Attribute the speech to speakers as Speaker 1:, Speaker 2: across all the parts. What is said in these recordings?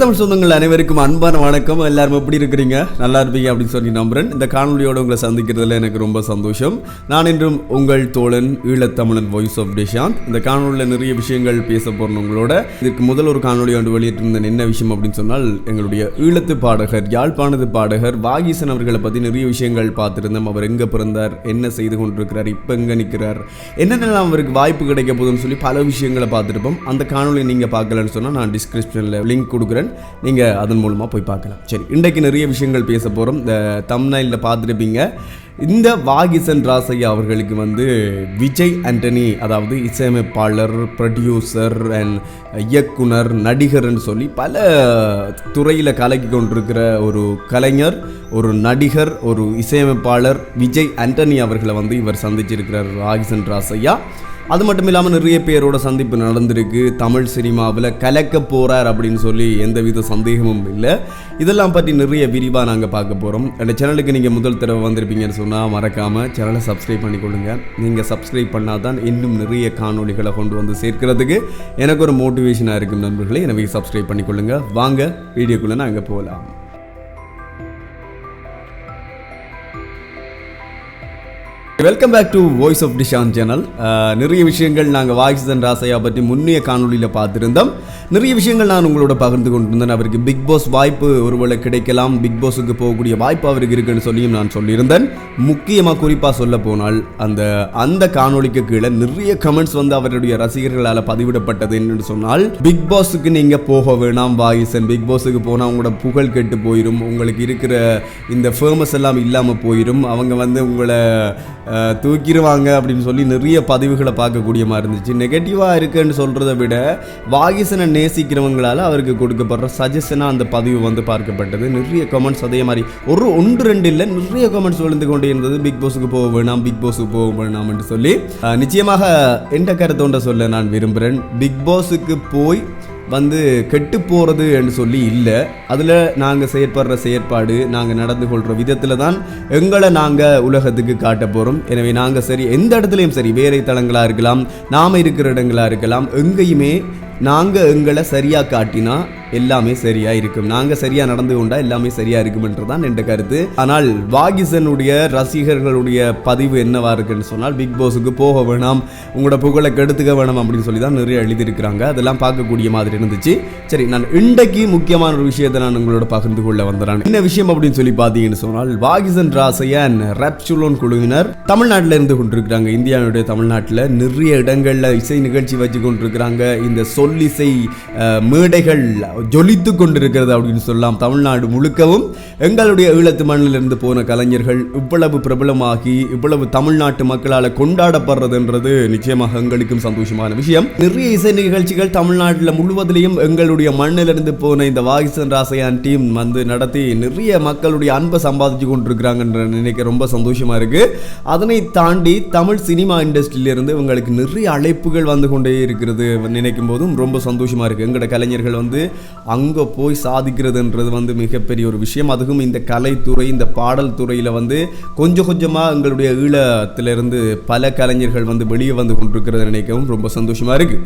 Speaker 1: தமிழ் சொந்தங்கள் அனைவருக்கும் அன்பான வணக்கம். எல்லாரும் எப்படி இருக்கிறீங்க? நல்லா இருப்பீங்க அப்படின்னு சொல்லி நம்புறேன். இந்த காணொலியோட உங்களை சந்திக்கிறதுல எனக்கு ரொம்ப சந்தோஷம். நான் இன்றும் உங்கள் தோழன் ஈழத்தமிழன் வாய்ஸ் ஆஃப் டிஷாந்த் இந்த காணொலியில் நிறைய விஷயங்கள் பேச போறோம் உங்களோட. இதுக்கு முதல் ஒரு காணொலி ஒன்று வெளியிட்டிருந்தேன் என்ன விஷயம் அப்படின்னு சொன்னால் எங்களுடைய ஈழத்து பாடகர் யாழ்ப்பாணத்து பாடகர் வாகீசன் அவர்களை பற்றி நிறைய விஷயங்கள் பார்த்துருந்தோம். அவர் எங்கே பிறந்தார்? என்ன செய்து கொண்டிருக்கிறார்? இப்போ எங்கே நிற்கிறார் என்னென்னலாம் அவருக்கு வாய்ப்பு கிடைக்க போதுன்னு சொல்லி பல விஷயங்களை பார்த்துருப்போம். அந்த காணொலி நீங்கள் பார்க்கலன்னு சொன்னால் நான் டிஸ்கிரிப்ஷனில் லிங்க் கொடுக்குறேன். நீங்கள் அதன் மூலமாக போய் பார்க்கலாம். சரி இன்றைக்கு நிறைய விஷயங்கள் பேச போகிறோம் இந்த தம்னைலில் பார்த்துருப்பீங்க. இந்த வாகிசன் ராசையா அவர்களுக்கு வந்து விஜய் ஆண்டனி அதாவது இசையமைப்பாளர் ப்ரொடியூசர் அண்ட் இயக்குனர் நடிகர்னு சொல்லி பல துறையில் கலக்கி கொண்டிருக்கிற ஒரு கலைஞர் ஒரு நடிகர் ஒரு இசையமைப்பாளர் விஜய் ஆண்டனி அவர்களை வந்து இவர் சந்திச்சிருக்கிறார் வாகிசன் ராசையா அது மட்டும் இல்லாமல் நிறைய பேரோட சந்திப்பு நடந்திருக்கு. தமிழ் சினிமாவில் கலக்க போகிறார் அப்படின்னு சொல்லி எந்தவித சந்தேகமும் இல்லை. இதெல்லாம் பற்றி நிறைய விரிவாக நாங்கள் பார்க்க போகிறோம் அந்த சேனலுக்கு நீங்கள் முதல் தடவை வந்திருப்பீங்கன்னு சொன்னால் மறக்காமல் சேனலை சப்ஸ்கிரைப் பண்ணிக்கொள்ளுங்க. நீங்கள் சப்ஸ்கிரைப் பண்ணால் தான் இன்னும் நிறைய காணொளிகளை கொண்டு வந்து சேர்க்கிறதுக்கு எனக்கு ஒரு மோட்டிவேஷனாக இருக்கும் நண்பர்களே. எனவே சப்ஸ்கிரைப் பண்ணிக்கொள்ளுங்க. வாங்க வீடியோக்குள்ளே நாங்கள் போகலாம். Welcome back to voice of Dishan channel நிறைய விஷயங்கள் நாங்கள் வாகிசன் ராசையா பற்றி முன்னைய காணொலியில் பார்த்துருந்தோம். நிறைய விஷயங்கள் நான் உங்களோட பகிர்ந்து கொண்டிருந்தேன். அவருக்கு பிக் பாஸ் வாய்ப்பு ஒருவேளை கிடைக்கலாம். பிக் பாஸுக்கு போகக்கூடிய வாய்ப்பு அவருக்கு இருக்குன்னு சொல்லியும் நான் சொல்லியிருந்தேன். முக்கியமாக குறிப்பாக சொல்ல போனால் அந்த அந்த காணொளிக்கு கீழே நிறைய கமெண்ட்ஸ் வந்து அவருடைய ரசிகர்களால் பதிவிடப்பட்டது என்னன்னு சொன்னால் பிக் பாஸுக்கு நீங்கள் போக வேணாம் வாகிசன் பிக் பாஸுக்கு போனால் உங்களோட புகழ் கெட்டு போயிடும் உங்களுக்கு இருக்கிற இந்த ஃபேமஸ் எல்லாம் இல்லாமல் போயிடும் அவங்க வந்து உங்களை தூக்கிடுவாங்க அப்படின்னு சொல்லி நிறைய பதிவுகளை பார்க்கக்கூடிய மாதிரி இருந்துச்சு. நெகட்டிவாக இருக்குன்னு சொல்கிறத விட வாகிசனை நேசிக்கிறவங்களால் அவருக்கு கொடுக்கப்படுற சஜஷனாக அந்த பதிவு வந்து பார்க்கப்பட்டது. நிறைய கமெண்ட்ஸ் அதே மாதிரி ஒரு ஒன்று ரெண்டு இல்லை நிறைய கமெண்ட்ஸ் விழுந்து கொண்டே இருந்தது. பிக் பாஸுக்கு போக வேணாம் பிக் பாஸுக்கு போக வேணாம்னு சொல்லி நிச்சயமாக எந்த கருத்தோன்ற சொல்ல நான் விரும்புகிறேன் பிக் பாஸுக்கு போய் வந்து கெட்டு போகிறது என்று சொல்லி இல்லை. அதில் நாங்கள் செயற்படுற செயற்பாடு நாங்கள் நடந்து கொள்கிற விதத்தில் தான் எங்களை நாங்கள் உலகத்துக்கு காட்ட போகிறோம் எனவே நாங்கள் சரி எந்த இடத்துலையும் சரி வேலை தளங்களாக இருக்கலாம் நாம் இருக்கிற இடங்களாக இருக்கலாம் எங்கேயுமே நாங்கள் எங்களை சரியாக காட்டினா எல்லாமே சரியாக இருக்கும். நாங்கள் சரியாக நடந்து கொண்டா எல்லாமே சரியாக இருக்கும்ன்றது தான் என்ற கருத்து. ஆனால் வாகிசனுடைய ரசிகர்களுடைய பதிவு என்னவா இருக்குன்னு சொன்னால் பிக் பாஸுக்கு போக வேணாம் உங்களோட புகழை கெடுத்துக்க வேணாம் அப்படின்னு சொல்லி தான் நிறைய எழுதியிருக்கிறாங்க. அதெல்லாம் பார்க்கக்கூடிய மாதிரி இருந்துச்சு. சரி நான் இன்றைக்கு முக்கியமான ஒரு விஷயத்தை நான் உங்களோட பகிர்ந்து கொள்ள வந்துறேன் என்ன விஷயம் அப்படின்னு சொல்லி பார்த்தீங்கன்னு சொன்னால் வாகிசன் ராசையன் ரெப்சுலோன் குழுவினர் தமிழ்நாட்டில் இருந்து கொண்டிருக்கிறாங்க. இந்தியாவுடைய தமிழ்நாட்டில் நிறைய இடங்களில் இசை நிகழ்ச்சி வச்சு கொண்டிருக்கிறாங்க. இந்த சொல்லிசை மேடைகள் ஜொலித்து கொண்டிருக்கிறது அப்படின்னு சொல்லலாம் தமிழ்நாடு முழுக்கவும். எங்களுடைய ஈழத்து மண்ணிலிருந்து போன கலைஞர்கள் இவ்வளவு பிரபலமாகி இவ்வளவு தமிழ்நாட்டு மக்களால் கொண்டாடப்படுறதுன்றது நிச்சயமாக எங்களுக்கும் சந்தோஷமான விஷயம். நிறைய இசை நிகழ்ச்சிகள் தமிழ்நாட்டில் முழுவதிலையும் எங்களுடைய மண்ணிலிருந்து போன இந்த வாகிசன் ராசையான் டீம் வந்து நடத்தி நிறைய மக்களுடைய அன்பை சம்பாதிச்சு கொண்டிருக்கிறாங்கன்ற நினைக்க ரொம்ப சந்தோஷமாக இருக்குது அதனை தாண்டி தமிழ் சினிமா இண்டஸ்ட்ரியிலிருந்து இவங்களுக்கு நிறைய அழைப்புகள் வந்து கொண்டே இருக்கிறது நினைக்கும் போதும் ரொம்ப சந்தோஷமாக இருக்குது எங்களோட கலைஞர்கள் வந்து அங்கே போய் சாதிக்கிறதுன்றது வந்து மிகப்பெரிய ஒரு விஷயம். அதுவும் இந்த கலைத்துறை இந்த பாடல் துறையில் வந்து கொஞ்சம் கொஞ்சமாக எங்களுடைய ஈழத்திலிருந்து பல கலைஞர்கள் வந்து வெளியே வந்து கொண்டிருக்கிறத நினைக்கவும் ரொம்ப சந்தோஷமாக இருக்கு.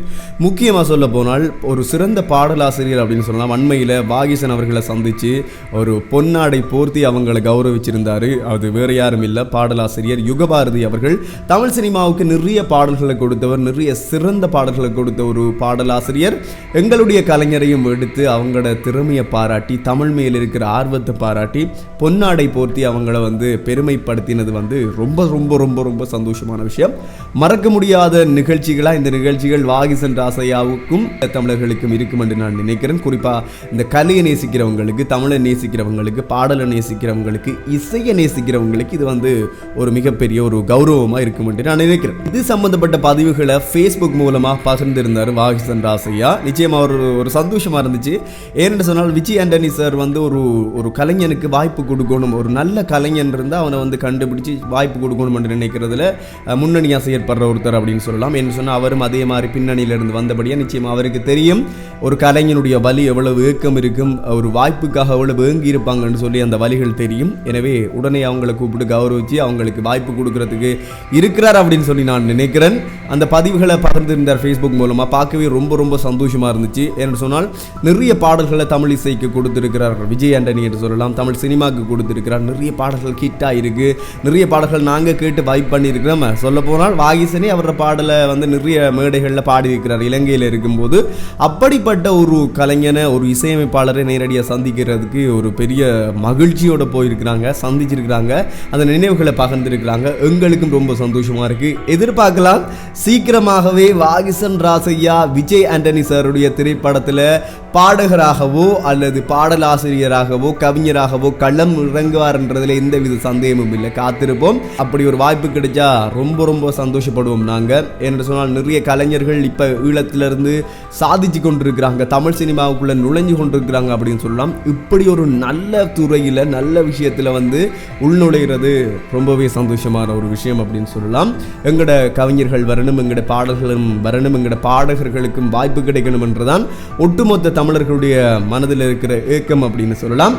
Speaker 1: முக்கியமாக சொல்ல போனால் ஒரு சிறந்த பாடலாசிரியர் அப்படின்னு சொல்லலாம். அண்மையில் வாகிசன் அவர்களை சந்தித்து ஒரு பொன்னாடை போர்த்தி அவங்களை கௌரவிச்சிருந்தார். அது வேறு யாரும் இல்லை. பாடலாசிரியர் யுகபாரதி அவர்கள் தமிழ் சினிமாவுக்கு நிறைய பாடல்களை கொடுத்தவர் நிறைய சிறந்த பாடல்களை கொடுத்த ஒரு பாடலாசிரியர். எங்களுடைய கலைஞரையும் எடுத்து அவங்களோட திறமையை பாராட்டி தமிழ் மேல் இருக்கிற ஆர்வத்தை பாராட்டி பொன்னாடை போர்த்தி அவங்கள வந்து பெருமைப்படுத்தினது வந்து ரொம்ப ரொம்ப ரொம்ப ரொம்ப சந்தோஷமான விஷயம். மறக்க முடியாத நிகழ்ச்சிகளாக இந்த நிகழ்ச்சிகள் வாகிசன் ராசையாவுக்கும் தமிழர்களுக்கும் இருக்கும் என்று நான் நினைக்கிறேன். குறிப்பாக இந்த கலையை நேசிக்கிறவங்களுக்கு தமிழை நேசிக்கிறவங்களுக்கு பாடலை நேசிக்கிறவங்களுக்கு இசையை நேசிக்கிறவங்களுக்கு இது வந்து ஒரு மிகப்பெரிய ஒரு கௌரவமாக இருக்கும் என்று நான் நினைக்கிறேன். இது சம்பந்தப்பட்ட பதிவுகளை ஃபேஸ்புக் மூலமாக பகிர்ந்திருந்தார் வாகிசன் ராசையா நிச்சயமாக ஒரு ஒரு சந்தோஷமாக இருந்துச்சு. ஏன்னு சொன்னால் விஜய் ஆண்டனி சார் வந்து ஒரு ஒரு கலைஞனுக்கு வாய்ப்பு கொடுக்கணும். ஒரு நல்ல கலைஞன் இருந்தால் அவனை வந்து கண்டுபிடிச்சு வாய்ப்பு கொடுக்கணும் என்று நினைக்கிறதுல முன்னணியாக செயற்படுற ஒருத்தர் அப்படின்னு சொல்லலாம். என்ன சொன்னால் அவரும் அதே மாதிரி பின்னணியிலிருந்து வந்தபடியாக நிச்சயமாக அவருக்கு தெரியும் ஒரு கலைஞனுடைய வலி எவ்வளவு ஏக்கம் இருக்கும் ஒரு வாய்ப்புக்காக எவ்வளவு ஏங்கி இருப்பாங்கன்னு சொல்லி அந்த வழிகள் தெரியும். எனவே உடனே அவங்களை கூப்பிட்டு கௌரவிச்சு அவங்களுக்கு வாய்ப்பு கொடுக்கறதுக்கு இருக்கிறார் அப்படின்னு சொல்லி நான் நினைக்கிறேன். அந்த பதிவுகளை பகிர்ந்திருந்தார் ஃபேஸ்புக் மூலமாக பார்க்கவே ரொம்ப ரொம்ப சந்தோஷமாக இருந்துச்சு. ஏன்னு சொன்னால் நிறைய பாடல்களை தமிழ் இசைக்கு கொடுத்துருக்கிறார்கள். விஜய் ஆண்டனி என்று சொல்லலாம் தமிழ் சினிமாவுக்கு கொடுத்துருக்கிறார். நிறைய பாடல்கள் ஹிட்டாக இருக்குது நிறைய பாடல்கள் நாங்கள் கேட்டு வைப் பண்ணியிருக்கிறோம். சொல்ல போனால் வாகிசனே அவரோட பாடலை வந்து நிறைய மேடைகளில் பாடியிருக்கிறார். இலங்கையில் இருக்கும்போது அப்படிப்பட்ட ஒரு கலைஞனை ஒரு இசையமைப்பாளரை நேரடியாக சந்திக்கிறதுக்கு ஒரு பெரிய மகிழ்ச்சியோட போயிருக்கிறாங்க சந்திச்சிருக்கிறாங்க. அந்த நினைவுகளை பகிர்ந்துருக்கிறாங்க. எங்களுக்கும் ரொம்ப சந்தோஷமாக இருக்குது எதிர்பார்க்கலாம் சீக்கிரமாகவே வாகிசன் ராசையா விஜய் ஆண்டனி சாருடைய திரைப்படத்தில் பாடகராகவோ அல்லது பாடலாசிரியராகவோ கவிஞராகவோ களம் இறங்குவார்ன்றதுல எந்தவித சந்தேகமும் இல்லை. காத்திருப்போம். அப்படி ஒரு வாய்ப்பு கிடைச்சா ரொம்ப ரொம்ப சந்தோஷப்படுவோம் நாங்கள் என்று சொன்னால் நிறைய கலைஞர்கள் இப்போ ஈழத்திலிருந்து சாதிச்சு கொண்டிருக்கிறாங்க. தமிழ் சினிமாவுக்குள்ளே நுழைஞ்சு கொண்டிருக்கிறாங்க அப்படின்னு சொல்லலாம். இப்படி ஒரு நல்ல துறையில் நல்ல விஷயத்தில் வந்து உள்நுழைகிறது ரொம்பவே சந்தோஷமான ஒரு விஷயம் அப்படின்னு சொல்லலாம். எங்களோட கவிஞர்கள் வரணும் எங்களோட பாடல்களும் வரணும் எங்களோட பாடகர்களுக்கும் வாய்ப்பு கிடைக்கணும் என்றுதான் ஒட்டுமொத்த தமிழ் தமிழர்களுடைய மனதில் இருக்கிற ஏக்கம் அப்படின்னு சொல்லலாம்.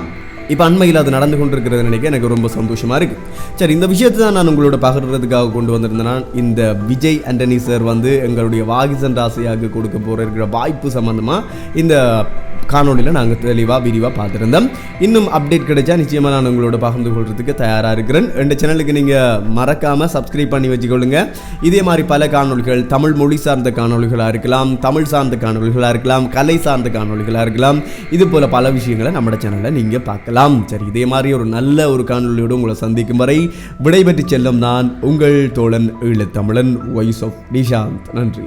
Speaker 1: இப்போ அண்மையில் அது நடந்து கொண்டிருக்கிறது நினைக்க எனக்கு ரொம்ப சந்தோஷமாக இருக்குது சரி இந்த விஷயத்தை தான் நான் உங்களோட பகிர்றதுக்காக கொண்டு வந்திருந்தேன்னா இந்த விஜய் ஆண்டனி சார் வந்து எங்களுடைய வாகிசன் ராசியாக கொடுக்க போகிற இருக்கிற வாய்ப்பு சம்மந்தமாக இந்த காணொலியில் நாங்கள் தெளிவாக விரிவாக பார்த்துருந்தோம். இன்னும் அப்டேட் கிடைச்சா நிச்சயமாக நான் உங்களோட பகிர்ந்து கொள்றதுக்கு தயாராக இருக்கிறேன். ரெண்டு சேனலுக்கு நீங்கள் மறக்காமல் சப்ஸ்கிரைப் பண்ணி வச்சுக்கொள்ளுங்க. இதே மாதிரி பல காணொளிகள் தமிழ் மொழி சார்ந்த காணொளிகளாக இருக்கலாம் தமிழ் சார்ந்த காணொளிகளாக இருக்கலாம் கலை சார்ந்த காணொளிகளாக இருக்கலாம். இது போல் பல விஷயங்களை நம்ம சேனலில் நீங்கள் பார்க்கலாம். பார்க்கலாம் சரி இதே மாதிரி ஒரு நல்ல ஒரு காணொலியோடு உங்களை சந்திக்கும் வரை விடைபெற்று செல்லும் நான் உங்கள் தோழன் ஈழத்தமிழன் வாய்ஸ் ஆஃப் நிஷாந்த் நன்றி.